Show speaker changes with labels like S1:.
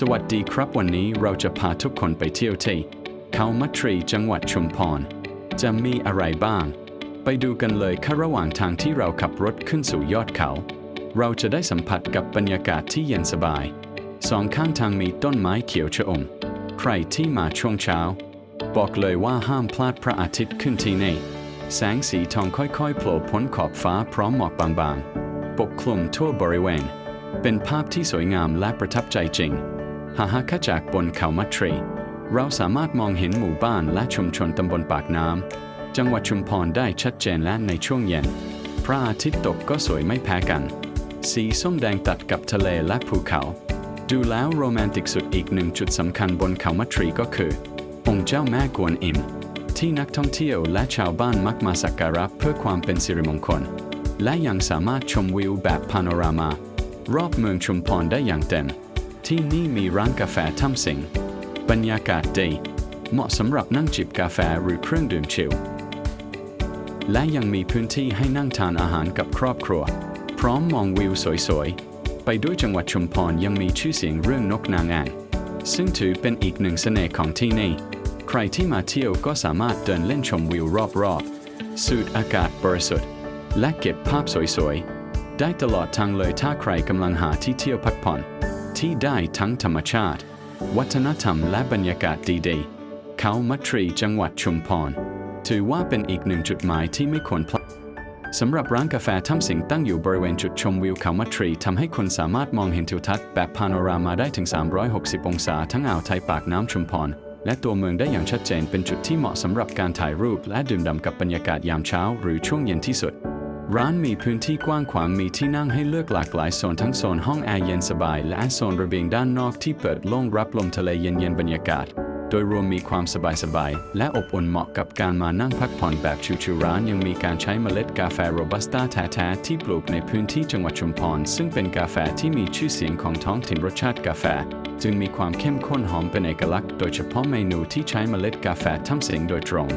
S1: สวัสดีครับวันนี้เราจะพาทุกคนไปเที่ยวที่เขามัทรีจังหวัดชุมพร จะมีอะไรบ้าง ไปดูกันเลยค่ะระหว่างทางที่เราขับรถขึ้นสู่ยอดเขา เราจะได้สัมผัสกับบรรยากาศที่เย็นสบาย สองข้างทางมีต้นไม้เขียวชอม ใครที่มาช่วงเช้า บอกเลยว่าห้ามพลาดพระอาทิตย์ขึ้นที่นี่แสงสีทองค่อยๆโผล่พ้นขอบฟ้าพร้อมหมอกบางๆ ปกคลุมทั่วบริเวณ เป็นภาพที่สวยงามและประทับใจจริง หากหากจากบนเขามัทรีเราสามารถมองเห็นหมู่บ้านและชุมชนตำบลปากน้ำจังหวัดชุมพรได้ชัดเจนและในช่วงเย็น พระอาทิตย์ตกก็สวยไม่แพ้กัน สีส้มแดงตัดกับทะเลและภูเขา ดูแล้วโรแมนติกสุดอีกหนึ่งจุดสำคัญบนเขามัทรีก็คือ องค์เจ้าแม่กวนอิม ที่นักท่องเที่ยวและชาวบ้านมักมาสักการะเพื่อความเป็นสิริมงคล และยังสามารถชมวิวแบบพาโนรามา รอบเมืองชุมพรได้อย่างเต็ม ที่นี่มีร้านกาแฟถ้ำสิงบรรยากาศดี เหมาะสำหรับนั่งจิบกาแฟหรือเครื่องดื่มชิลและยังมีพื้นที่ให้นั่งทานอาหารกับครอบครัว พร้อมมองวิวสวยๆ ไปด้วยจังหวัดชุมพรยังมีชื่อเสียงเรื่องนกนางแอ่นซึ่งถือเป็นอีกหนึ่งเสน่ห์ของที่นี่ ใครที่มาเที่ยวก็สามารถเดินเล่นชมวิวรอบๆ สูดอากาศบริสุทธิ์และเก็บภาพสวยๆ ได้ตลอดทางเลยถ้าใครกำลังหาที่เที่ยวพักผ่อน ที่ได้ทั้งธรรมชาติ วัฒนธรรมและบรรยากาศดีๆ เขามัทรีจังหวัดชุมพร ถือว่าเป็นอีกหนึ่งจุดหมายที่ไม่ควรพลาดสำหรับร้านกาแฟถ้ำสิงตั้งอยู่บริเวณจุดชมวิวเขามัทรีทำให้คุณสามารถมองเห็นทิวทัศน์แบบพาโนรามาได้ถึง 360 องศาทั้งอ่าวไทยปากน้ำชุมพรและตัวเมืองได้อย่างชัดเจนเป็นจุดที่เหมาะสำหรับการถ่ายรูป และดื่มด่ำกับบรรยากาศยามเช้า หรือช่วงเย็นที่สุด ร้านมีพื้นที่กว้างขวางมีที่นั่งให้เลือกหลากหลายโซนทั้งโซนห้องแอร์เย็นสบาย และโซนระเบียงด้านนอกที่เปิดโล่งรับลมทะเลเย็นๆบรรยากาศ โดยรวมมีความสบายๆและอบอุ่นเหมาะกับการมานั่งพักผ่อนแบบชิวๆร้านยังมีการใช้เมล็ดกาแฟโรบัสต้าแท้ๆที่ปลูกในพื้นที่จังหวัดชุมพรซึ่งเป็นกาแฟที่มีชื่อเสียงของท้องถิ่นรสชาติกาแฟ จึงมีความเข้มข้นหอมเป็นเอกลักษณ์ โดยเฉพาะเมนูที่ใช้เมล็ดกาแฟถ้ำสิงโดยตรง